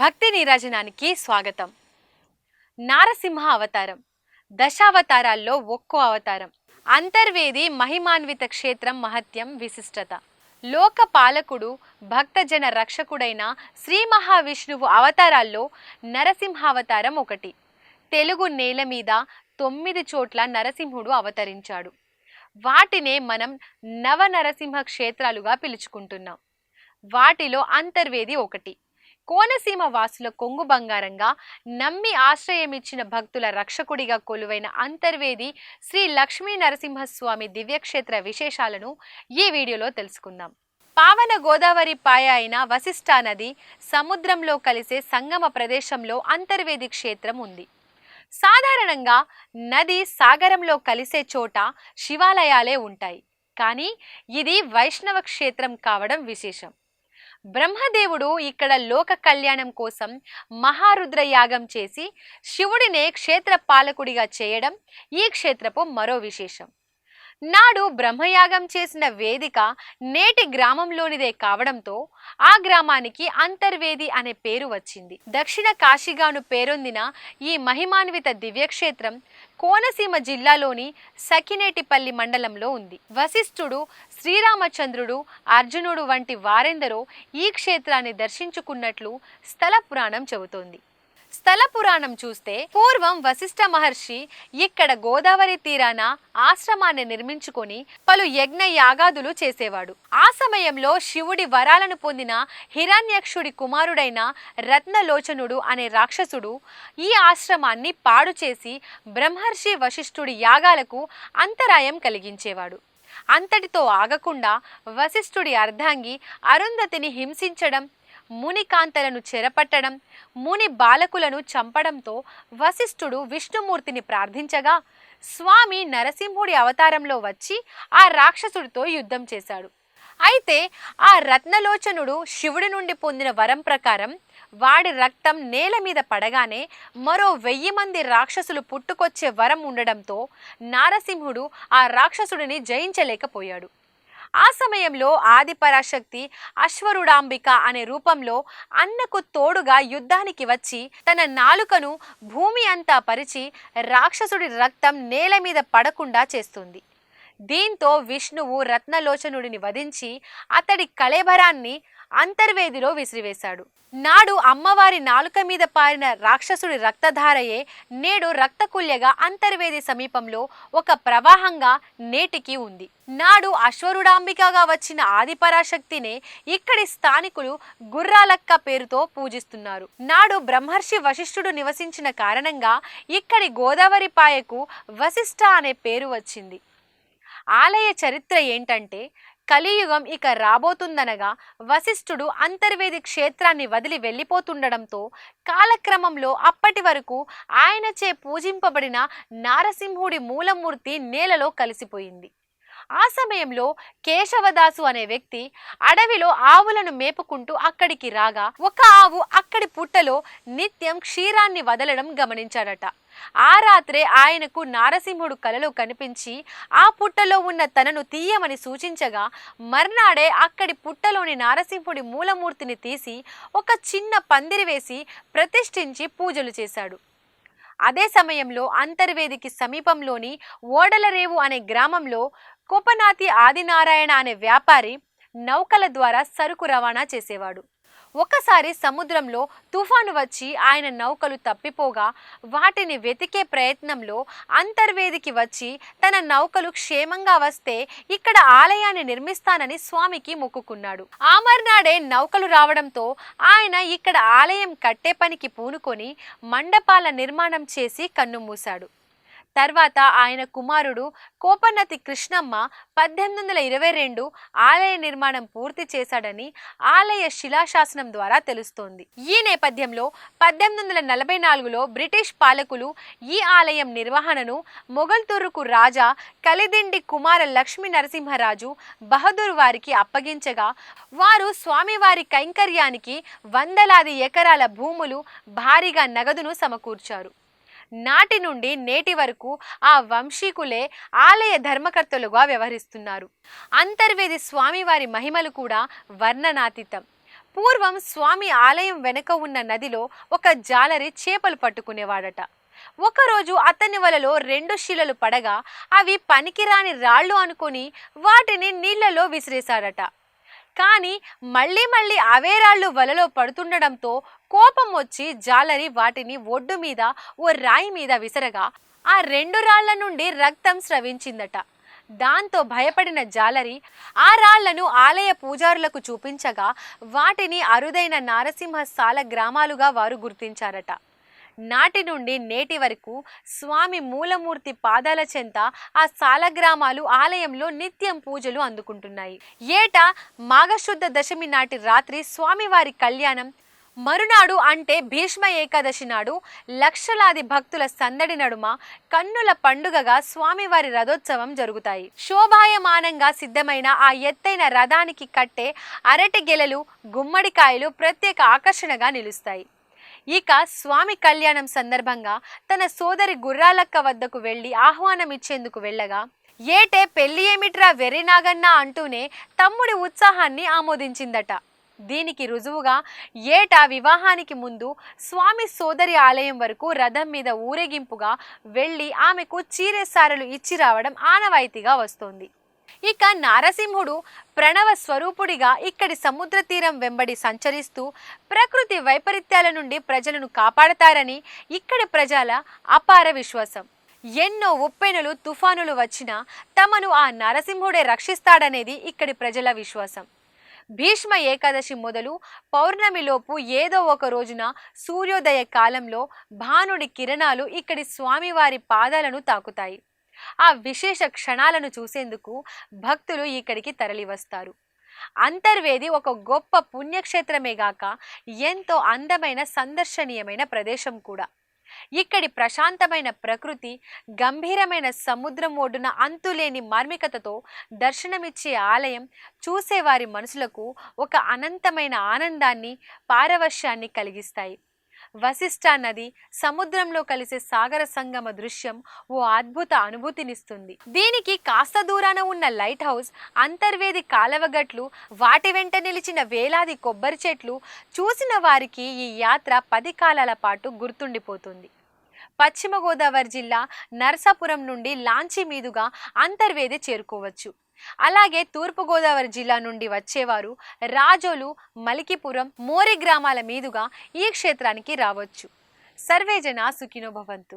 భక్తి నీరాజనానికి స్వాగతం. నారసింహ అవతారం. దశావతారాల్లో ఒక్కో అవతారం. అంతర్వేది మహిమాన్విత క్షేత్రం మహత్యం విశిష్టత. లోక పాలకుడు భక్తజన రక్షకుడైన శ్రీ మహావిష్ణువు అవతారాల్లో నరసింహావతారం ఒకటి. తెలుగు నేల మీద తొమ్మిది చోట్ల నరసింహుడు అవతరించాడు. వాటినే మనం నవ నరసింహ క్షేత్రాలుగా పిలుచుకుంటున్నాం. వాటిలో అంతర్వేది ఒకటి. కోనసీమ వాసుల కొంగు బంగారంగా నమ్మి ఆశ్రయమిచ్చిన భక్తుల రక్షకుడిగా కొలువైన అంతర్వేది శ్రీ లక్ష్మీ నరసింహస్వామి దివ్యక్షేత్ర విశేషాలను ఈ వీడియోలో తెలుసుకుందాం. పావన గోదావరి పాయ అయిన వశిష్ఠా నది సముద్రంలో కలిసే సంగమ ప్రదేశంలో అంతర్వేది క్షేత్రం ఉంది. సాధారణంగా నది సాగరంలో కలిసే చోట శివాలయాలే ఉంటాయి. కానీ ఇది వైష్ణవ క్షేత్రం కావడం విశేషం. బ్రహ్మదేవుడు ఇక్కడ లోక కళ్యాణం కోసం మహారుద్ర యాగం చేసి శివుడినే క్షేత్ర పాలకుడిగా చేయడం ఈ క్షేత్రపు మరో విశేషం. నాడు బ్రహ్మయాగం చేసిన వేదిక నేటి గ్రామంలోనిదే కావడంతో ఆ గ్రామానికి అంతర్వేది అనే పేరు వచ్చింది. దక్షిణ కాశీగాను పేరొందిన ఈ మహిమాన్విత దివ్యక్షేత్రం కోనసీమ జిల్లాలోని సఖినేటిపల్లి మండలంలో ఉంది. వశిష్ఠుడు శ్రీరామచంద్రుడు అర్జునుడు వంటి వారెందరో ఈ క్షేత్రాన్ని దర్శించుకున్నట్లు స్థల పురాణం చెబుతోంది. స్థల పురాణం చూస్తే పూర్వం వశిష్ఠ మహర్షి ఇక్కడ గోదావరి తీరాన ఆశ్రమాన్ని నిర్మించుకొని పలు యజ్ఞ యాగాదులు చేసేవాడు. ఆ సమయంలో శివుడి వరాలను పొందిన హిరణ్యక్షుడి కుమారుడైన రత్నలోచనుడు అనే రాక్షసుడు ఈ ఆశ్రమాన్ని పాడు చేసి బ్రహ్మర్షి వశిష్ఠుడి యాగాలకు అంతరాయం కలిగించేవాడు. అంతటితో ఆగకుండా వశిష్ఠుడి అర్ధాంగి అరుంధతిని హింసించడం మునికాంతలను చెరపట్టడం ముని బాలకులను చంపడంతో వశిష్ఠుడు విష్ణుమూర్తిని ప్రార్థించగా స్వామి నరసింహుడి అవతారంలో వచ్చి ఆ రాక్షసుడితో యుద్ధం చేశాడు. అయితే ఆ రత్నలోచనుడు శివుడి నుండి పొందిన వరం ప్రకారం వాడి రక్తం నేల మీద పడగానే మరో వెయ్యి మంది రాక్షసులు పుట్టుకొచ్చే వరం ఉండడంతో నారసింహుడు ఆ రాక్షసుడిని జయించలేకపోయాడు. ఆ సమయంలో ఆదిపరాశక్తి అశ్వరుడాంబిక అనే రూపంలో అన్నకు తోడుగా యుద్ధానికి వచ్చి తన నాలుకను భూమి అంతా పరిచి రాక్షసుడి రక్తం నేల మీద పడకుండా చేస్తుంది. దీంతో విష్ణువు రత్నలోచనుడిని వధించి అతడి కళేబరాన్ని అంతర్వేదిలో విసిరివేశాడు. నాడు అమ్మవారి నాలుక మీద పారిన రాక్షసుడి రక్తధారయే నేడు రక్తకుల్యగా అంతర్వేది సమీపంలో ఒక ప్రవాహంగా నేటికి ఉంది. నాడు అశ్వరుడాంబికగా వచ్చిన ఆదిపరాశక్తినే ఇక్కడి స్థానికులు గుర్రాలక్క పేరుతో పూజిస్తున్నారు. నాడు బ్రహ్మర్షి వశిష్ఠుడు నివసించిన కారణంగా ఇక్కడి గోదావరి పాయకు వశిష్ఠ అనే పేరు వచ్చింది. ఆలయ చరిత్ర ఏంటంటే కలియుగం ఇక రాబోతుందనగా వశిష్ఠుడు అంతర్వేది క్షేత్రాన్ని వదిలి వెళ్ళిపోతుండడంతో కాలక్రమంలో అప్పటి వరకు ఆయనచే పూజింపబడిన నారసింహుడి మూలమూర్తి నేలలో కలిసిపోయింది. ఆ సమయంలో కేశవదాసు అనే వ్యక్తి అడవిలో ఆవులను మేపుకుంటూ అక్కడికి రాగా ఒక ఆవు అక్కడి పుట్టలో నిత్యం క్షీరాన్ని వదలడం గమనించాడట. ఆ రాత్రే ఆయనకు నారసింహుడు కలలో కనిపించి ఆ పుట్టలో ఉన్న తనను తీయమని సూచించగా మర్నాడే అక్కడి పుట్టలోని నారసింహుడి మూలమూర్తిని తీసి ఒక చిన్న పందిరి వేసి ప్రతిష్ఠించి పూజలు చేశాడు. అదే సమయంలో అంతర్వేదికి సమీపంలోని ఓడలరేవు అనే గ్రామంలో కోపనాతి ఆదినారాయణ అనే వ్యాపారి నౌకల ద్వారా సరుకు రవాణా చేసేవాడు. ఒకసారి సముద్రంలో తుఫాను వచ్చి ఆయన నౌకలు తప్పిపోగా వాటిని వెతికే ప్రయత్నంలో అంతర్వేదికి వచ్చి తన నౌకలు క్షేమంగా వస్తే ఇక్కడ ఆలయాన్ని నిర్మిస్తానని స్వామికి మొక్కుకున్నాడు. ఆ మర్నాడే నౌకలు రావడంతో ఆయన ఇక్కడ ఆలయం కట్టే పనికి పూనుకొని మండపాల నిర్మాణం చేసి కన్నుమూశాడు తర్వాత ఆయన కుమారుడు కోపన్నతి కృష్ణమ్మ పద్దెనిమిది వందల ఇరవై రెండు ఆలయ నిర్మాణం పూర్తి చేశాడని ఆలయ శిలాశాసనం ద్వారా తెలుస్తోంది. ఈ నేపథ్యంలో పద్దెనిమిది వందల నలభై నాలుగులో బ్రిటిష్ పాలకులు ఈ ఆలయం నిర్వహణను మొగల్తుర్రుకు రాజా కలిదిండి కుమార లక్ష్మీ నరసింహరాజు బహదూర్ వారికి అప్పగించగా వారు స్వామివారి కైంకర్యానికి వందలాది ఎకరాల భూములు భారీగా నగదును సమకూర్చారు. నాటి నుండి నేటి వరకు ఆ వంశీకులే ఆలయ ధర్మకర్తలుగా వ్యవహరిస్తున్నారు. అంతర్వేది స్వామివారి మహిమలు కూడా వర్ణనాతీతం. పూర్వం స్వామి ఆలయం వెనుక ఉన్న నదిలో ఒక జాలరి చేపలు పట్టుకునేవాడట. ఒకరోజు అతని వలలో రెండు శిలలు పడగా అవి పనికిరాని రాళ్ళు అనుకొని వాటిని నీళ్ళలో విసిరేశాడట. కానీ మళ్ళీ మళ్ళీ అవే రాళ్ళు వలలో పడుతుండడంతో కోపం వచ్చి జాలరి వాటిని ఒడ్డు మీద ఓ రాయి మీద విసరగా ఆ రెండు రాళ్ళ నుండి రక్తం స్రవించిందట. దాంతో భయపడిన జాలరి ఆ రాళ్ళను ఆలయ పూజారులకు చూపించగా వాటిని అరుదైన నారసింహ సాల గ్రామాలుగా వారు గుర్తించారట. నాటి నుండి నేటి వరకు స్వామి మూలమూర్తి పాదాల చెంత ఆ సాలగ్రామాలు ఆలయంలో నిత్యం పూజలు అందుకుంటున్నాయి. ఏటా మాఘశుద్ధ దశమి నాటి రాత్రి స్వామివారి కళ్యాణం మరునాడు అంటే భీష్మ ఏకాదశి నాడు లక్షలాది భక్తుల సందడి నడుమ కన్నుల పండుగగా స్వామివారి రథోత్సవం జరుగుతాయి. శోభాయమానంగా సిద్ధమైన ఆ ఎత్తైన రథానికి కట్టే అరటి గెలలు గుమ్మడికాయలు ప్రత్యేక ఆకర్షణగా నిలుస్తాయి. ఇక స్వామి కళ్యాణం సందర్భంగా తన సోదరి గుర్రాలక్క వద్దకు వెళ్ళి ఆహ్వానం ఇచ్చేందుకు వెళ్ళగా ఏటే పెళ్ళి ఏమిట్రా వెర్రినాగన్న అంటూనే తమ్ముడి ఉత్సాహాన్ని ఆమోదించిందట. దీనికి రుజువుగా ఏటా వివాహానికి ముందు స్వామి సోదరి ఆలయం వరకు రథం మీద ఊరేగింపుగా వెళ్ళి ఆమెకు చీరెసారలు ఇచ్చి రావడం ఆనవాయితీగా వస్తోంది. ఇక నారసింహుడు ప్రణవ స్వరూపుడిగా ఇక్కడి సముద్ర తీరం వెంబడి సంచరిస్తూ ప్రకృతి వైపరీత్యాల నుండి ప్రజలను కాపాడతారని ఇక్కడి ప్రజల అపార విశ్వాసం. ఎన్నో ఉప్పెనులు తుఫానులు వచ్చినా తమను ఆ నరసింహుడే రక్షిస్తాడనేది ఇక్కడి ప్రజల విశ్వాసం. భీష్మ ఏకాదశి మొదలు పౌర్ణమిలోపు ఏదో ఒక రోజున సూర్యోదయ కాలంలో భానుడి కిరణాలు ఇక్కడి స్వామివారి పాదాలను తాకుతాయి. ఆ విశేష క్షణాలను చూసేందుకు భక్తులు ఇక్కడికి తరలివస్తారు. అంతర్వేది ఒక గొప్ప పుణ్యక్షేత్రమే గాక ఎంతో అందమైన సందర్శనీయమైన ప్రదేశం కూడా. ఇక్కడి ప్రశాంతమైన ప్రకృతి గంభీరమైన సముద్రం ఒడ్డున అంతులేని మార్మికతతో దర్శనమిచ్చే ఆలయం చూసేవారి మనసులకు ఒక అనంతమైన ఆనందాన్ని పారవశ్యాన్ని కలిగిస్తాయి. వశిష్ఠ నది సముద్రంలో కలిసే సాగర సంగమ దృశ్యం ఓ అద్భుత అనుభూతినిస్తుంది. దీనికి కాస్త దూరాన ఉన్న లైట్ హౌస్ అంతర్వేది కాలవగట్లు వాటి వెంట నిలిచిన వేలాది కొబ్బరి చెట్లు చూసిన వారికి ఈ యాత్ర పది కాలాల పాటు గుర్తుండిపోతుంది. పశ్చిమ గోదావరి జిల్లా నరసాపురం నుండి లాంచీ మీదుగా అంతర్వేది చేరుకోవచ్చు. అలాగే తూర్పుగోదావరి జిల్లా నుండి వచ్చేవారు రాజోలు మలికిపురం మోరి గ్రామాల మీదుగా ఈ క్షేత్రానికి రావచ్చు. సర్వేజన సుఖినో భవంతు.